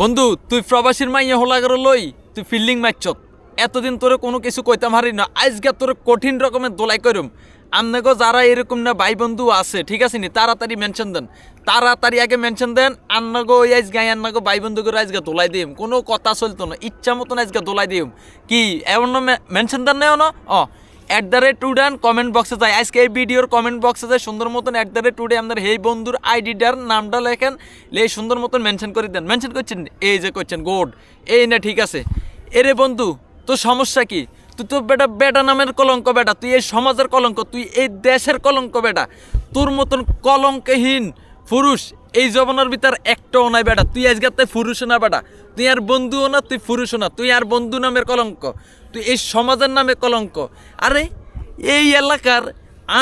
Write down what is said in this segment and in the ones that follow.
বন্ধু, তুই প্রবাসীর মাইয়া হোলা করে লই, তুই ফিল্ডিং মারছত এতদিন তোরে কোনো কিছু কইতাম হারি না, আজকে তোরে কঠিন রকমের দোলাই করুম আমনেগো যারা এরকম না ভাই বন্ধু আছে, ঠিক আছে নি? তাড়াতাড়ি মেনশন দেন। তাড়াতাড়ি আগে মেনশন দেন আন্নাগো ওই আজকে আন্নাগো ভাই বন্ধু করে আজকে দোলাই দিম। কোনো কথা চলতো না, ইচ্ছা মতন আজকে দোলাই দিম। কি, এমন মেনশন দেন না অ। অ্যাট দ্য রেট টুডান কমেন্ট বক্সে যায়। আজকে এই ভিডিওর কমেন্ট বক্সে যায়। সুন্দর মতন অ্যাট দ্য রেট টুডে আপনার এই বন্ধুর আইডিটার নামটা লেখেন। লে সুন্দর মতন মেনশন করে দেন। মেনশন করছেন? এই যে করছেন গোড এই না, ঠিক আছে। এরে বন্ধু, তোর সমস্যা কি? তুই তো বেটা বেটা নামের কলঙ্ক বেটা। তুই এই সমাজের কলঙ্ক, তুই এই দেশের কলঙ্ক বেটা। তোর মতন কলঙ্কহীন পুরুষ এই জমানার ভিতর একটাও নাই বেটা। তুই আজকে তাই পুরুষ না বেটা। তুই আর বন্ধুও না, তুই পুরুষও না। তুই আর বন্ধু নামের কলঙ্ক। তুই এই সমাজের নামে কলঙ্ক। আরে, এই এলাকার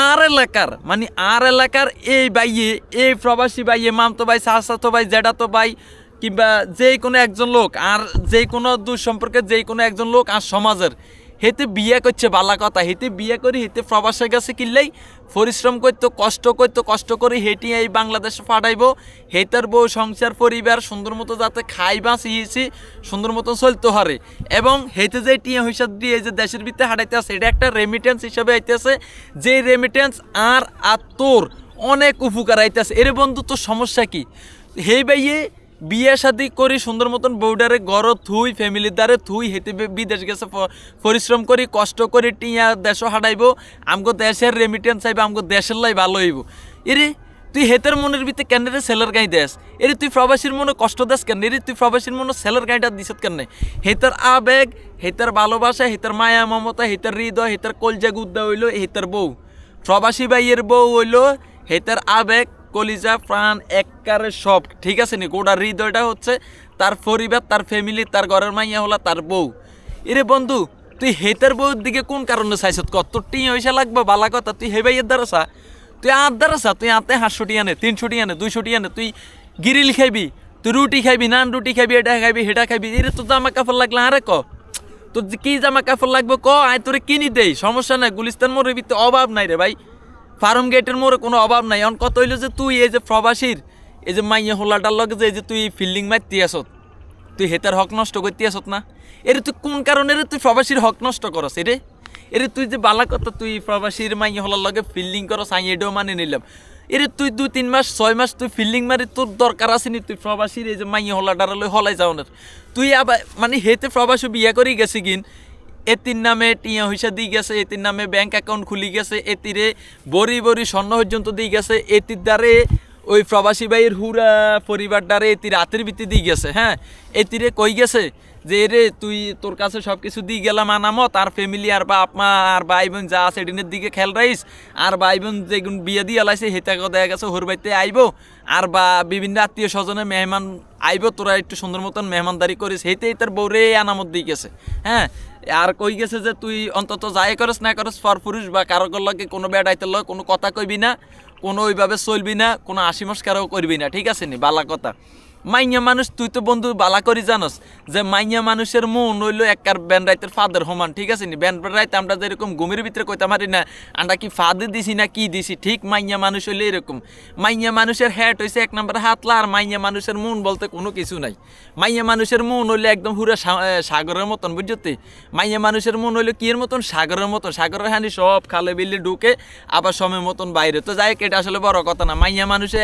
আর এলাকার মানে আর এলাকার এই বাইয়ে এই প্রবাসী বাইয়ে মামতো ভাই সাহসাতো ভাই জেডাতো ভাই, কিংবা যে কোনো একজন লোক, আর যে কোনো দূর সম্পর্কে যে কোনো একজন লোক, আর সমাজের। হেতে বিয়ে করছে বালা কথা, হেতে বিয়ে করি, হেতে প্রবাসে গেছে কিনলেই পরিশ্রম করতো, কষ্ট করতো, কষ্ট করে হেঁটে এই বাংলাদেশে পাঠাইবো। হেতার বউ সংসার, পরিবার, সুন্দর মতো যাতে খাই বাঁচিয়েছি সুন্দর মতো চলতে হারে এবং হেতে যে টিয়া হিসাব দিয়ে যে দেশের ভিতরে হাঁটাইতে আছে, এটা একটা রেমিটেন্স হিসাবে আইতেছে। যে রেমিটেন্স আর আর তোর অনেক উপকার আইতেছে। এর বন্ধু, তোর সমস্যা কি? হেই বাইয়ে বিয়ে শাদি করি, সুন্দর মতন বউডারে গড় থুই ফ্যামিলির দ্বারে থুই হেতে বিদেশ গেছে পরিশ্রম করি, কষ্ট করি, টিয়া দেশ হাঁটাইবো, আমগো দেশের রেমিটেন্স চাইব, আমগো দেশের লাই ভালো হইব। এরে তুই হেতের মনের ভিতরে কেন রে সেলের গাই দেস? এরে তুই প্রবাসীর মনে কষ্ট দেস কেন? এরে তুই প্রবাসীর মনে সেলের গাইটা দিছত কেন? হেতার আবেগ হেতার ভালোবাসা হেতার মায়া, মমতা হেতার হৃদয় হেতার কলজা গুদ্দা হইল হেতার বউ। প্রবাসী ভাইয়ের বউ হইল হেতার আবেগ কলিজা, প্রাণ, এককারে সব। ঠিক আছে নি? গোটা হৃদয়টা হচ্ছে তার পরিবার, তার ফ্যামিলি তার ঘরের মাইয়া হলা তার বউ। এরে বন্ধু, তুই হেতার বউর দিকে কোন কারণে চাইছত কত টিয়া হইসা লাগবে, বালা কথা। তুই হে ভাইয়ের দ্বারা চা। তুই আর দ্বারা চা। তুই আতে হাঁসশোটি আনে তিনশোটি আনে দুইশোটি আনে তুই গিরিল খাইবি, তুই রুটি খাইবি, নান রুটি খাইবি, এটা খাইবি হেটা খাইবি। এরে তোর জামা কাপড় লাগলে আরে ক? তোর কি জামা কাপড় লাগবে ক? আয় তোরে কিনি দেই, সমস্যা নাই, গুলিস্তান মোড়ের ভিতরে অভাব নাই রে ভাই। ফার্ম গেটের মোড়ে কোনো অভাব নাই। এখন কত হইল যে তুই এই যে প্রবাসীর, এই যে মাইয়া হোলাটার লগে যে এই যে তুই ফিল্ডিং মারতি আসত, তুই হেতার হক নষ্ট করতে আসত না? এরে তুই কোন কারণে তুই প্রবাসীর হক নষ্ট করস এরে? এরে তুই যে বালা কথা তুই প্রবাসীর মাইয়া হলার লগে ফিল্ডিং করস, আমি এটাও মানে নিলাম। এরে তুই দুই তিন মাস, ছয় মাস তুই ফিল্ডিং মারি, তোর দরকার আসেনি তুই প্রবাসীর এই যে মাইয়া হলাটার লই হলাই যাওনের। তুই আবার মানে হেতে প্রবাসী বিয়া করেই গেছি কিন এতির নামে টিয়া হইসা দিয়ে গেছে, এতির নামে ব্যাংক অ্যাকাউন্ট খুলি গেছে, এতিরে বড়ি বড়ি স্বর্ণ পর্যন্ত দিয়ে গেছে, এতির দ্বারে ওই প্রবাসী ভাইয়ের হুরা পরিবার দ্বারে এতি রাতের ভিত্তি দিয়ে গেছে হ্যাঁ? এতিরে কই গেছে যে রে তুই তোর কাছে সব কিছু দিয়ে গেলাম আনামত, আর ফ্যামিলি আর বাপ মা, আর ভাই বোন যা আছে এদিনের দিকে খেল রাইস আর ভাই বোন যেগুন বিয়ে দিয়ে লাইছে হেতাকে দেখা গেছে হোর বাড়িতে আইবো, আর বা বিভিন্ন আত্মীয় স্বজনে মেহমান আইব, তোরা একটু সুন্দর মতন মেহমানদারি করিস। সেইতেই তার বউরে আনামত দিয়ে গেছে হ্যাঁ? আর কই গেছে যে তুই অন্তত যাই করস না করস ফর পুরুষ বা কারও লগে কোনো বেড়াইতে লয় কোনো কথা কইবি না, কোনো ওইভাবে চলবি না, কোনো আশি মস্কারও করবি না, ঠিক আছে নি? বালা কথা। মাইয়া মানুষ, তুই তো বন্ধু বালা করি জানস যে মাইয়া মানুষের মন হইল একবার ব্যান রাইতের ফাদের সমান, ঠিক আছে নি? ব্যান রাইতে আমরা যেরকম ঘুমের ভিতরে কইতে পারি না, আমরা কি ফাদে দিছি না কি দিছি? ঠিক মাইয়া মানুষ হইলে এরকম। মাইয়া মানুষের হ্যাট হইছে এক নম্বর হাতলা, আর মাইয়া মানুষের মন বলতে কোনো কিছু নাই। মাইয়া মানুষের মন হইলে একদম হুরা সাগরের মতন বুঝতে মাইয়া মানুষের মন হইল কি এর মতন? সাগরের মতন। সাগরের হানি সব খালে বিলে ঢুকে আবার সময় মতন বাইরে। তো যাই এটা আসলে বড় কথা না। মাইয়া মানুষে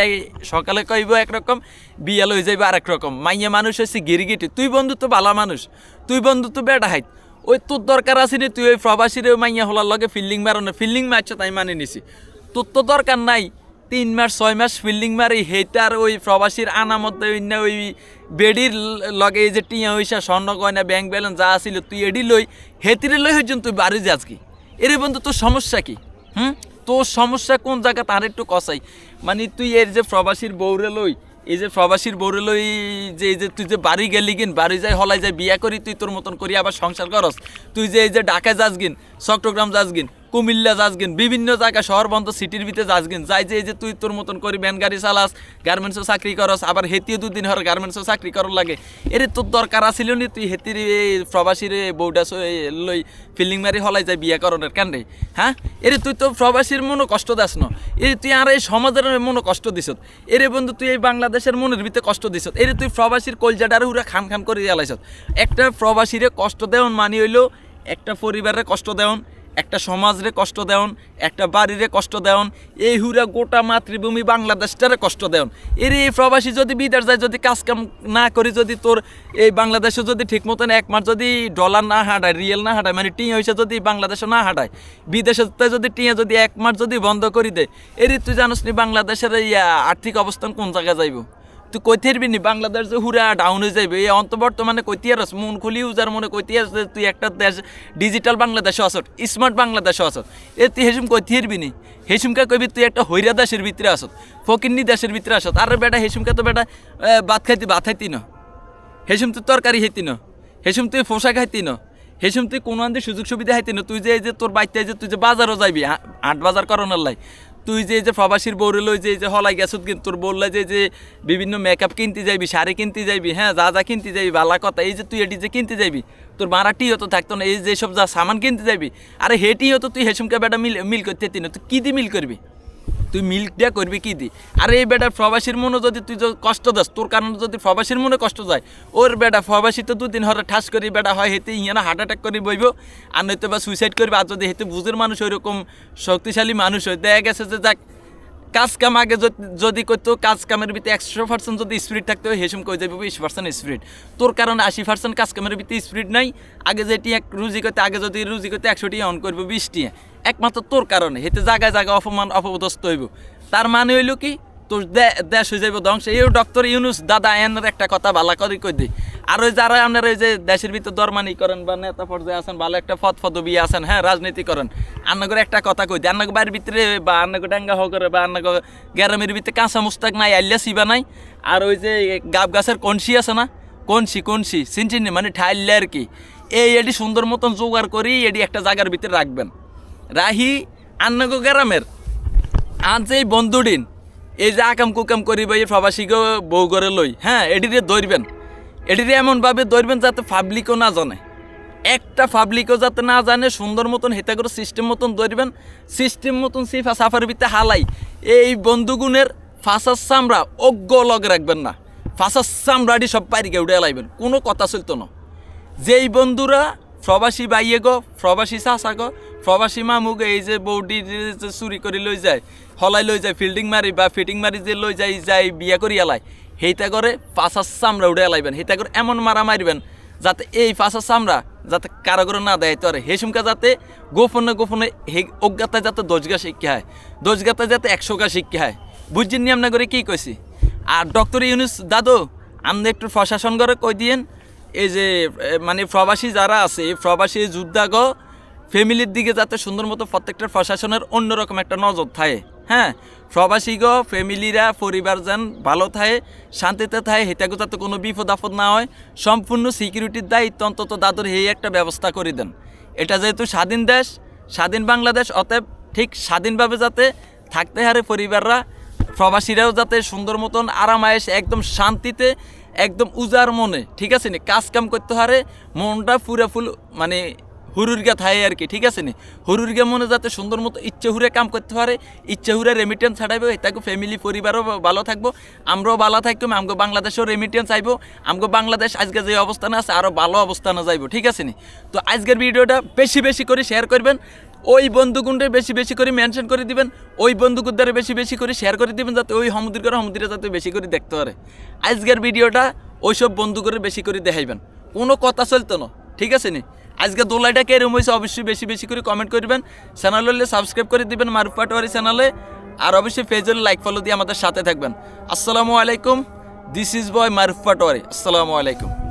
সকালে কইব একরকম বিয়া লই যাইব আরেক রকম। মাইয়া মানুষ হচ্ছে গিরগিটি। তুই বন্ধু তো বালা মানুষ। তুই বন্ধু তো বেটা হাইত। ওই তোর দরকার আছে তুই ওই প্রবাসীর মাইয়া হলার লগে ফিল্ডিং মারো না ফিল্ডিং মারছ তাই মানে নিছি। তোর তো দরকার নাই। তিন মাস, ছয় মাস ফিল্ডিং মারি হেটার ওই প্রবাসীর আনামত ওই না ওই বেডির লগে এই যে টিয়া হইসা, স্বর্ণ গয়না, ব্যাংক ব্যালেন্স যা আছিল তুই এডি লই, হেতিরে লই হইজন তুই বাড়ি যাস কি এরে বন্ধু, তোর সমস্যা কি? হুম? তোর সমস্যা কোন জায়গা? তার একটু কষাই মানে তুই এর যে প্রবাসীর বউরে লই এই যে প্রবাসীর বউরে লই যে, এই যে তুই যে বাড়ি গেলি গিন, বাড়ি যাই, হলাই যাই, বিয়া করি, তুই তোর মতন করি আবার সংসার করস। তুই যে, এই যে ঢাকায় যাস গিন, চট্টগ্রাম যাস গিন কুমিল্লা যাসগেন বিভিন্ন জায়গা শহর বন্ধ সিটির ভিতরে যাসগেন যাই যে, এই যে তুই তোর মতন করি ভ্যান গাড়ি চালাস গার্মেন্টসও চাকরি করস, আবার হেতিও দুদিন হর গার্মেন্টসও চাকরি করার লাগে। এর তোর দরকার আছিল নি? তুই হেতির প্রবাসীর বউটা লই ফিল্ডিং মারি হলাই যায় বিয়া করণের, কেন রে? হ্যাঁ? এরে তুই তো প্রবাসীর মনো কষ্ট দাস ন। এরে তুই আর এই সমাজের মনো কষ্ট দিস। এরে বন্ধু, তুই এই বাংলাদেশের মনের ভিতরে কষ্ট দিস। এরে তুই প্রবাসীর কলজাটারে উড়া খান খান করে জ্বালাইছ একটা প্রবাসীরে কষ্ট দেওয়ান মানি হইল, একটা পরিবারে কষ্ট দেওয়ান একটা সমাজরে কষ্ট দেওন, একটা বাড়িরে কষ্ট দেওন, এই হুরা গোটা মাতৃভূমি বাংলাদেশটারে কষ্ট দেওন। এর এই প্রবাসী যদি বিদেশ যায়, যদি কাজ কাম না করি, যদি তোর এই বাংলাদেশে যদি ঠিক মতন এক মাস যদি ডলার না হাঁটায়, রিয়েল না হাঁটায় মানে টিয়া হয়েছে যদি বাংলাদেশে না হাঁটায় বিদেশে যদি টিয়া যদি এক মাস যদি বন্ধ করে দেয় এর তুই জানোস নি বাংলাদেশের ইয়া আর্থিক অবস্থান কোন জায়গায় যাইব? তুই কইতে পারবি নি? বাংলাদেশ যে হুরা ডাউন হয়ে যাবে এই অন্ত বর্তমানে কইতে আরস, মন খুলি উজার মনে কইতে আরস তুই একটা দেশ ডিজিটাল বাংলাদেশে আসত স্মার্ট বাংলাদেশে আসত এ তুই হেসুম কইতে পারবি নি? হেসুমকা কইবি তুই একটা হইরা দেশের ভিতরে আসত ফকিন্নি দেশের ভিতরে আসত আর বেটা, হেসুমকা তো বেটা ভাত খাইতি ভাত খাইতি না। হেসুম তুই তরকারি খাইতি না। হেসুম তুই পোশাক খাইতি না। হেসুম তুই কোনো আনতে সুযোগ সুবিধা খাইতি না। তুই যে এই যে তোর বাইতে যে তুই যে বাজারও যাবি হাট বাজার করানোর লাই। তুই যে যে প্রবাসীর বউরে লই যে যে হলাই গেছত কিন্তু তোর বললে যে যে বিভিন্ন মেকআপ কিনতে যাবি শাড়ি কিনতে যাবি হ্যাঁ যা যা কিনতে যাবি বালা কথা, এই যে তুই এটি যে কিনতে যাবি তোর মারাটি হতো থাকতো না, এই যে সব যা সামান কিনতে যাবি আরে হেটি হতো তুই হেসুমকে বেটা মিল মিল করতে তুই কী দিয়ে মিল করবি? তুই মিল্ক দিয়া করবি কি দি? আরে এই বেটা প্রবাসীর মনে যদি তুই কষ্ট দাস, তোর কারণে যদি প্রবাসীর মনে কষ্ট যায়, ওর বেটা প্রবাসী তো দুদিন হরে ঠাস করি, বেটা হয় হেতে ইহানা হার্ট অ্যাটাক করি বইব, আর নয়তো বা সুইসাইড করবে, আর যদি হেতে বুঝের মানুষ ওইরকম শক্তিশালী মানুষ হয় দেখা গেছে যে যাক, কাজ কাম আগে যদি- যদি করতো, কাজ কামের ভিতরে একশো পার্সেন্ট যদি স্পিড থাকতো হেসুম কই যাবে বিশ পার্সেন্ট স্পিড তোর কারণে আশি পার্সেন্ট কাজ কামের ভিতরে স্পিড নাই, আগে যেটি এক রুজি করতে, আগে যদি রুজি করতে একশোটি অন করব বিশটি একমাত্র তোর কারণে। হেতে জায়গায় জায়গায় অপমান অপদস্ত হইব। তার মানে হইল কি? তোর দে- দেশ হয়ে যাবে ধ্বংস। এই ডক্টর ইউনুস, দাদা এনের একটা কথা ভালো করে কই দিই। আর ওই যারা আপনারা ওই যে দেশের ভিতর দরমানি করেন বা নেতা পর্যায়ে আছেন, ভালো একটা পদ পদবি আছেন হ্যাঁ রাজনীতি করেন, আন্নাগর একটা কথা কই দিই। আন্নাগো বাড়ির ভিতরে বা আন্নাগো ডাঙ্গা হো করে বা আন্নাগো গ্যারামের ভিতরে কাঁচা মুস্তাক নাই আল্লা সিবা নাই। আর ওই যে গাব গাছের কনসি আছে না? কনসি কনসি চিনচিনি মানে ঠাইলে আর কি। এই এটি সুন্দর মতন জোগাড় করি এটি একটা জায়গার ভিতরে রাখবেন। রাহি, আন্নাগো গ্রামের। আজ এই বন্ধুদিন। এই যে আকাম কুকাম করিব এই প্রবাসীকে বউ করে লই। হ্যাঁ এটিরে ধরবেন। এটিরে এমনভাবে ধরবেন যাতে পাবলিকও না জানে। একটা পাবলিকও যাতে না জানে, সুন্দর মতন হেতা করে সিস্টেম মতন ধরবেন। সিস্টেম মতন সিফা সাফার ভিতরে হালাই। এই বন্ধুগুণের ফাঁসার চামড়া অজ্ঞ লগ রাখবেন না। ফাঁসার চামড়াটি সব পারিকে উঠে লাইবেন। কোনো কথা চলতো না। যেই বন্ধুরা প্রবাসী বাইয়ে গো, প্রবাসী চাচা গো প্রবাসী মামুক এই যে বৌডি যে চুরি করে লই যায়, হলাই লই যায় ফিল্ডিং মারি বা ফিটিং মারি যে লই যায় যাই বিয়া করি এলাই সেইটা করে পাঁচার চামড়া উঠে এলাইবেন সেইটা করে এমন মারা মারিবেন যাতে এই পাঁচার চামড়া যাতে কারও করে না দেয়। তোরে হেসুমকা যাতে গোপনে গোপনে হে অজ্ঞাতা যাতে দশগা শিক্ষা হয়, দশগাতা যাতে একশো গা শিক্ষা হয়। বুঝছেন নি আপনার করে কী কইছি? আর ডক্টর ইউনুস দাদু আপনি একটু প্রশাসন করে কই দিয়েন? এই যে মানে প্রবাসী যারা আছে এই প্রবাসী যোদ্ধাগ ফ্যামিলির দিকে যাতে সুন্দর মতো প্রত্যেকটা প্রশাসনের অন্যরকম একটা নজর থাকে। হ্যাঁ প্রবাসীগ ফ্যামিলিরা পরিবার যেন ভালো থাকে, শান্তিতে থাকে হেতাগো যাতে কোনো বিপদ আপদ না হয়, সম্পূর্ণ সিকিউরিটির দায়িত্ব অন্তত দাদুর এই একটা ব্যবস্থা করে দেন। এটা যেহেতু স্বাধীন দেশ, স্বাধীন বাংলাদেশ, অতএব ঠিক স্বাধীনভাবে যাতে থাকতে হারে পরিবাররা, প্রবাসীরাও যাতে সুন্দর মতন আরামায়েশ একদম শান্তিতে, একদম উজার মনে, ঠিক আছে নি? কাজ কাম করতে হারে মনটা পুরা ফুল হুরুরগা থায় আর কি, ঠিক আছে নি? হুরুরগা মনে যাতে সুন্দর মতো ইচ্ছে হুরে কাম করতে পারে, ইচ্ছে হুরে রেমিটেন্স ছাড়াইবো তাকে ফ্যামিলি পরিবারও ভালো থাকব, আমরাও ভালো থাকব আমগো বাংলাদেশেও রেমিটেন্স আইবো, আমগো বাংলাদেশ আজকে যে অবস্থানে আছে আরও ভালো অবস্থানে যাইবো, ঠিক আছে নি? তো আজকের ভিডিওটা বেশি বেশি করে শেয়ার করবেন, ওই বন্ধুগুণরে বেশি বেশি করে মেনশন করে দিবেন, ওই বন্ধুগুদ্দারে বেশি বেশি করে শেয়ার করে দিবেন, যাতে ওই সমুদ্র করে যাতে বেশি করে দেখতে পারে। আজকের ভিডিওটা ওইসব বন্ধু করে বেশি করে দেখাইবেন, কোনো কথা চলতো না, ঠিক আছে নি? আজকে দোলাইটা কেরম হয়েছে অবশ্যই বেশি বেশি করে কমেন্ট করবেন। চ্যানেল হলে সাবস্ক্রাইব করে দিবেন মারুফ পাটোয়ারি চ্যানেলে আর অবশ্যই ফেজল লাইক ফলো দিয়ে আমাদের সাথে থাকবেন। আসসালামু আলাইকুম দিস ইজ বয় মারুফ পাটোয়ারি। আসসালামু আলাইকুম।